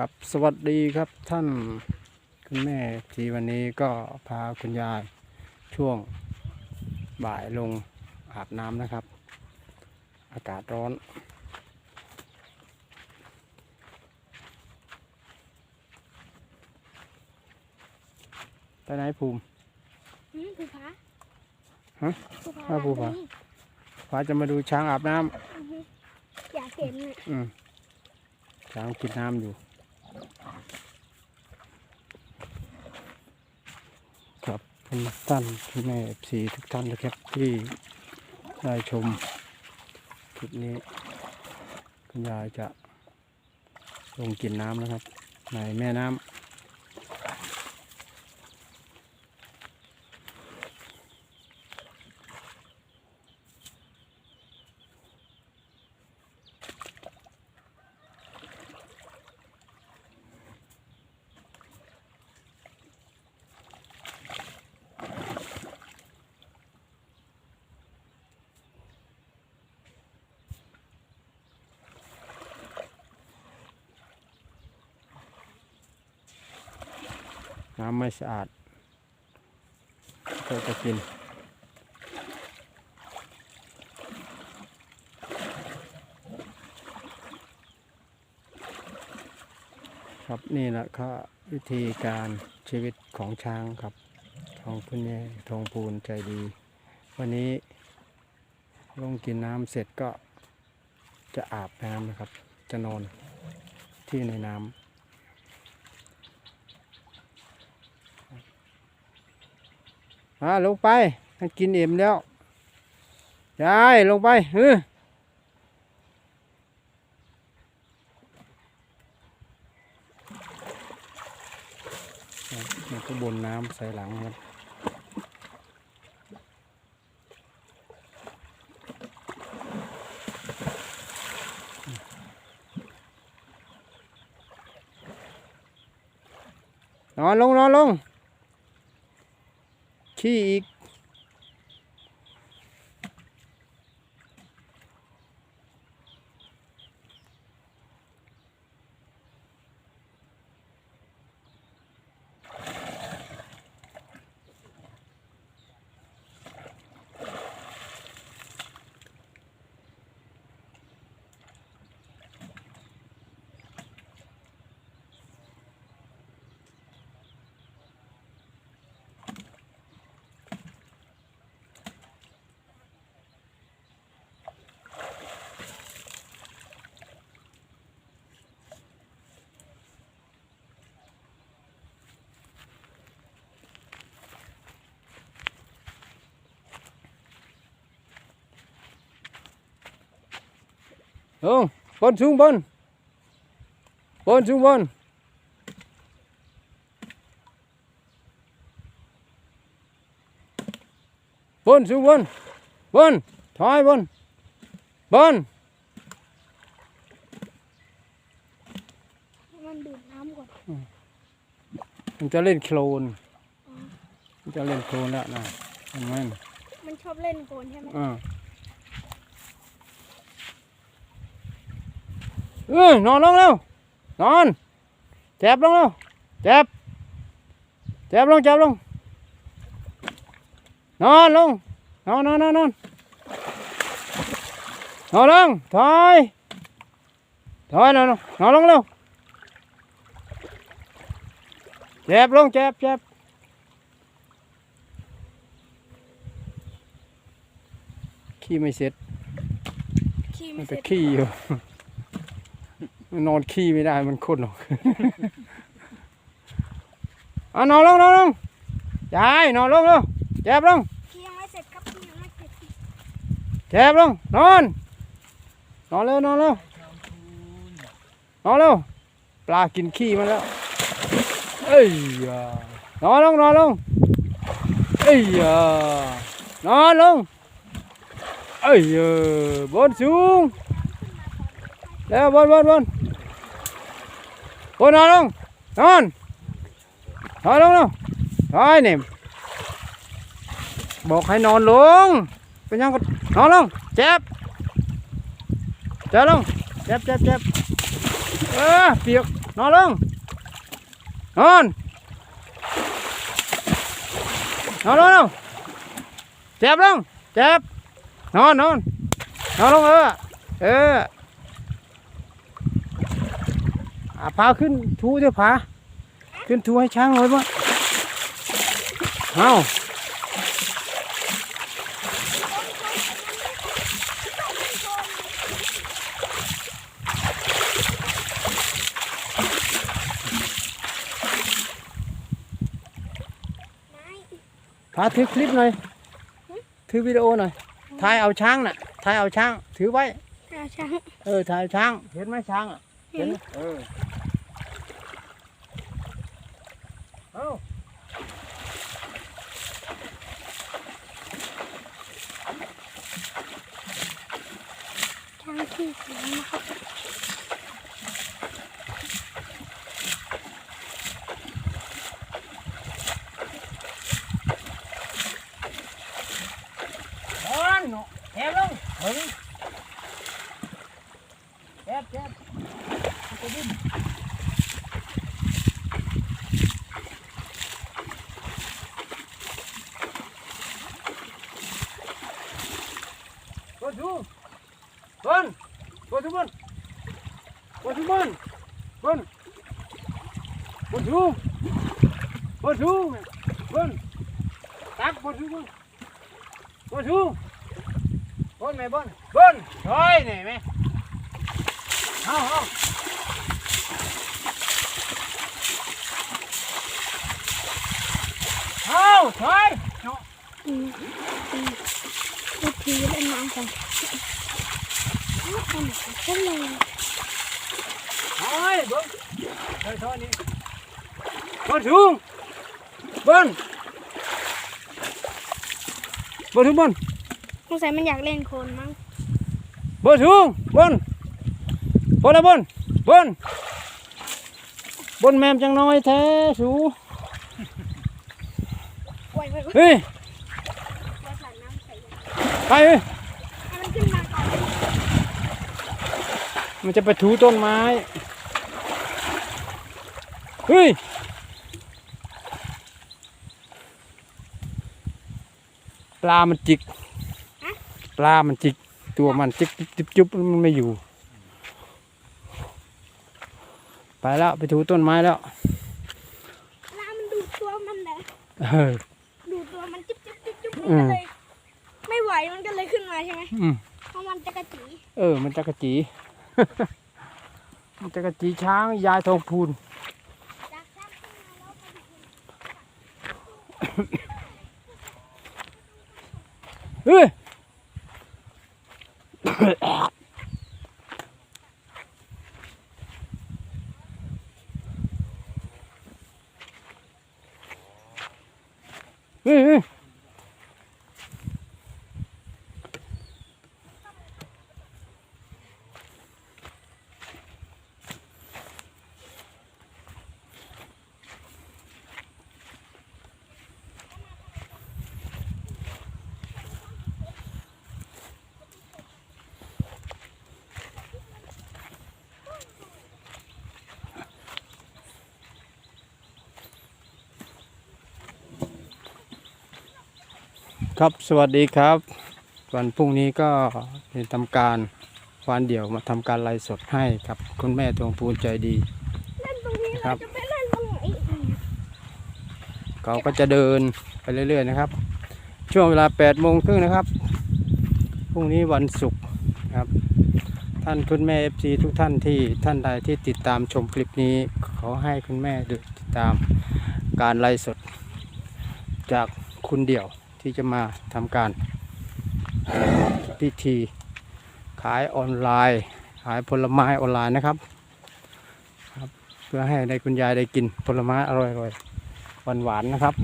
ครับ สวัสดีครับท่านคุณแม่ทีวันนี้ก็พาคุณยายช่วงบ่ายลงอาบน้ำนะครับ อากาศร้อน ไปไหนภูมิอืมภูผาฮะ ภูผาอ้าวภูผา ตรงนี้พาจะมาดูช้างอาบน้อือฮึอยากเห็นน่ะำอืมช้างกินน้ำอยู่ คุณท่านคุณแม่สีทุกท่านนะครับที่ได้ชมคลิปนี้ คุณยายจะลงกินน้ำนะครับ ในแม่น้ำ น้ำไม่สะอาดก็จะกิน ครับนี่แหละก็วิธีการชีวิตของช้างครับของคุณแม่ทองพูนใจดี วันนี้ลงกินน้ำเสร็จก็จะอาบน้ำนะครับ จะนอนที่ในน้ำ มาลงไปให้กินเอิ่มแล้วยายลงไปเฮ้อมันก็บนน้ำใส่หลังครับนอนลงนอนลง ขี้อี ลงบนสูงบนบนสูงบนบนสูงบนบนถอยบนบนมันดูดน้ำก่อนมันจะเล่นโคลนมันจะเล่นโคลนแล้วนะเห็นไหมมันชอบเล่นโกนใช่ไหมอ่า เออนอนลงเร็วนอนแจ็บลงเร็วแจ็บแจ็บลงแจ็บลง นอนลง นอนนอนนอนนอนนอนลงถอยถอยนอนลงนอนลงเร็วแจ็บลงแจ็บแจ็บขี้ไม่เสร็จขี้มัไม่นเสจะร็จขี้อยู่มั นอนขี้ไม่ได้มันข้นออกเอานอนลงนอนลงยายนอนลงเร็วแจบลงขี้ยังไม่เสร็จครับขี้ยังไม่เสร็จแจ็บลงนอน นอนเร็วนอนเร็วนอนเร็วปลากินขี้มันแล้วเอ้ยนอนลงนอนลงเอ้ยนอนลงเอ้ยบนสูงแล้วบนบนบน บนนอนลงนอนนอนลงลงนอนนี่บอกให้นอนลงเป็นยังก็นอนลงเจ็บเจ็บลงเจ็บเจ็บเจ็บเออเปียกนอนลงนอนนอนลงลงเจ็บลงเจ็บนอนนอนนอนลงเออเออ อะพาขึ้นทูเดี๋ยวพาขึ้นทูให้ช้างหน่อยบ้างเอาไม้พาถือคลิปหน่อย ถือวิดีโอหน่อย ถ่ายเอาช้างน่ะ ถ่ายเอาช้าง ถือไว้อาช้าง เออ ถ่ายช้าง เห็นไหมช้างอะ เห็นไหมเออ เอา ช้างที่สองนะครับ นอนหนูแอบลงเฮ้ยแอบแอบจะดิ้น บนทูบนบนทูบนบนทูบนบนบนทูบนทูบนตั ทีเล่นน้ำกันเอาไปไหนก็เลยถอยบนถอยถอยนี่บนชูบนบนชูบนสงสัยมันอยากเล่นโคลนมั้งบนชูบนบนละบนบนบนแมมจังน้อยแท้สูไว้ไว้ไว้เฮ้ยไว้ใส่น้ำใส่ ไปเฮ้ยให้มันขึ้นมาก่อนมันจะไปถูต้นไม้ เฮ้ย ปลามันจิก ปลามันจิก ตัวมันจิกจุ๊บจุ๊บจุ๊บมันไม่อยู่ ไปแล้วไปถูต้นไม้แล้วน้ำมันดูดตัวมันแหละเออดูดตัวมันจิ๊บจิ๊บจิ๊บจิ๊บอืมันมก็เลย ไม่ไหวมันก็เลยขึ้น มาใช่ไหมอืมเพราะมันจะกระจีเออ มันจะกระจี มันจะกระจีช้างยายทองพูนจากช้างขึ้นมาแล้วไปเฮ้ยเฮ้ย ครับสวัสดีครับ วันพรุ่งนี้ก็จะทำการวันเดี่ยวมาทำการไลฟ์สดให้ครับคุณแม่ทวงพูนใจดีเล่นตรงนี้ครัเราบจะไปเล่นตรงไหนอีกเขาก็จะเดินไปเรื่อยๆนะครับ ช่วงเวลา8โมงครึ่งนะครับพรุ่งนี้วันศุกร์ครับท่านคุณแม่ FC ทุกท่านที่ท่านใดที่ติดตามชมคลิปนี้ขอให้คุณแม่ดูติดตามการไลฟ์สดจากคุณเดี่ยว ที่จะมาทำการพิธีขายออนไลน์ ขายผลไม้ออนไลน์นะครับครับ เพื่อให้ได้คุณยายได้กินผลไม้อร่อยๆหวานหวานๆนะครับ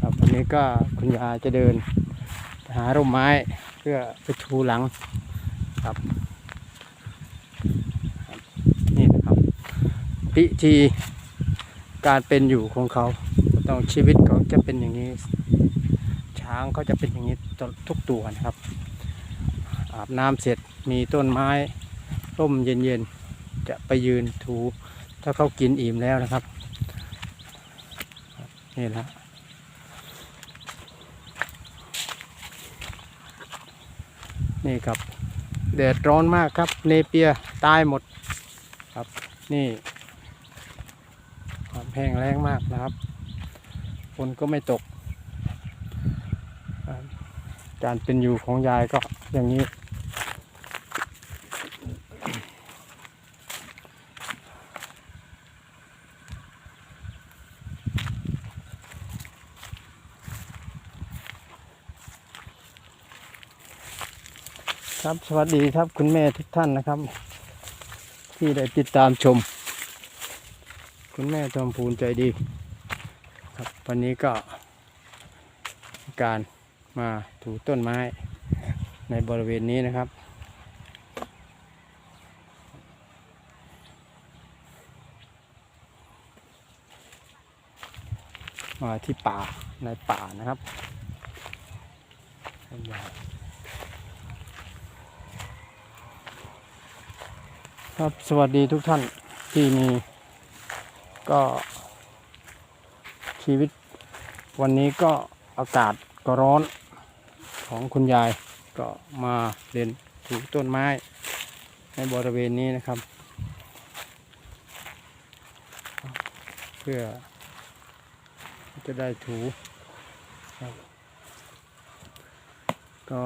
ครับวันนี้ก็คุณยายจะเดินหาร่มไม้เพื่อไปทูหลังครับนี่นะครับพิธีการเป็นอยู่ของเขาต้องชีวิต จะเป็นอย่างนี้ ช้างเขาจะเป็นอย่างนี้ทุกตัวนะครับ อาบน้ำเสร็จมีต้นไม้ร่มเย็นๆจะไปยืนถูถ้าเขากินอิ่มแล้วนะครับ นี่แหละนี่ครับแดดร้อนมากครับ เนเปียตายหมดครับนี่ความแห้งแรงมากนะครับ ฝนก็ไม่ตก การเป็นอยู่ของยายก็อย่างนี้ ครับสวัสดีครับคุณแม่ทุกท่านนะครับ ที่ได้ติดตามชม คุณแม่ทอมพูนใจดี ครับวันนี้ก็การมาถูต้นไม้ในบริเวณนี้นะครับ มาที่ป่าในป่านะครับครับสวัสดีทุกท่านที่มีก็ ชีวิต วันนี้ก็อากาศก็ร้อนของคุณยายก็มาเรียนถูต้นไม้ ในบริเวณนี้นะครับ เพื่อจะได้ถูก็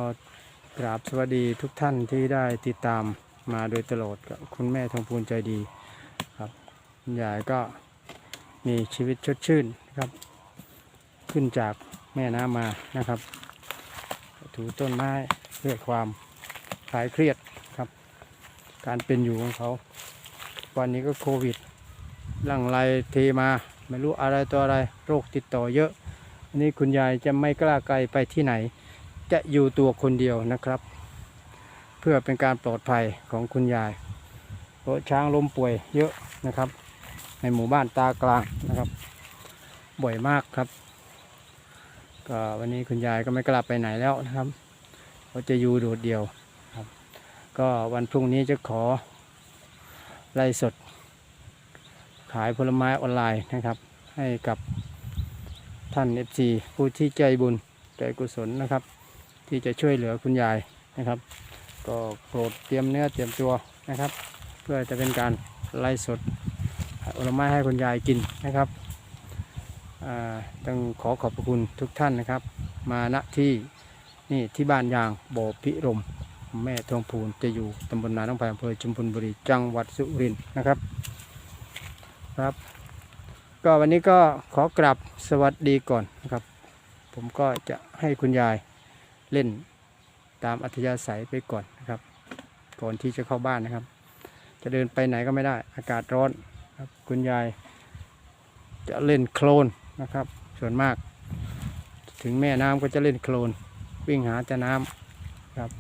กราบสวัสดีทุกท่านที่ได้ติดตามมาโดยตลอดกับคุณแม่ทองพูนใจดีครับคุณยายก็ มีชีวิตชดชื่นนะครับ ขึ้นจากแม่น้ำมานะครับ ถูต้นไม้เพื่อความคลายเครียดครับ การเป็นอยู่ของเขาวันนี้ก็โควิดลังไลเทมาไม่รู้อะไรตัวอะไรโรคติดต่อเยอะอันนี้คุณยายจะไม่กล้าไกลไปที่ไหน จะอยู่ตัวคนเดียวนะครับ เพื่อเป็นการปลอดภัยของคุณยายเพราะช้างล้มป่วยเยอะนะครับ ในหมู่บ้านตากลางนะครับ บ่อยมากครับ ก็วันนี้คุณยายก็ไม่กลับไปไหนแล้วนะครับเขาจะอยู่โดดเดี่ยวครับ ก็วันพรุ่งนี้จะขอไล่สด ขายผลไม้ออนไลน์นะครับ ให้กับท่าน FC ผู้ที่ใจบุญใจกุศลนะครับ ที่จะช่วยเหลือคุณยายนะครับ ก็โปรดเตรียมเนื้อเตรียมตัวนะครับ เพื่อจะเป็นการไล่สด ผลไม้ให้คุณยายกินนะครับต้องขอขอบพระคุณทุกท่านนะครับ มาณที่นี่ที่บ้านยางบ่อพิรม แม่ทองพูนจะอยู่ตำบลนาต้องไปอำเภอชุมพลบุรีจังหวัดสุรินทร์นะครับครับ ก็วันนี้ก็ขอกราบสวัสดีก่อนนะครับ ผมก็จะให้คุณยายเล่นตามอัธยาศัยไปก่อนนะครับ ก่อนที่จะเข้าบ้านนะครับ จะเดินไปไหนก็ไม่ได้อากาศร้อน ครับ คุณยายจะเล่นโคลนนะครับ ส่วนมาก ถึงแม่น้ำก็จะเล่นโคลน วิ่งหาแต่น้ำครับ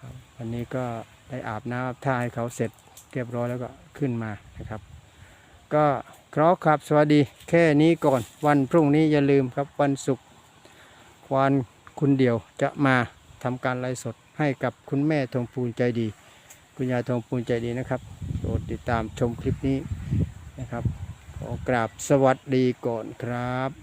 ครับวันนี้ก็ได้อาบน้ำท่าให้เขาเสร็จเรียบร้อยแล้วก็ขึ้นมานะครับ ก็ขอครับสวัสดีแค่นี้ก่อนวันพรุ่งนี้อย่าลืมครับวันศุกร์วันคุณเดียวจะมาทำการไลฟ์สดให้กับคุณแม่ทองพูนใจดี คุณยายทองพูนใจดีนะครับ โปรดติดตามชมคลิปนี้นะครับ ขอกราบสวัสดีก่อนครับ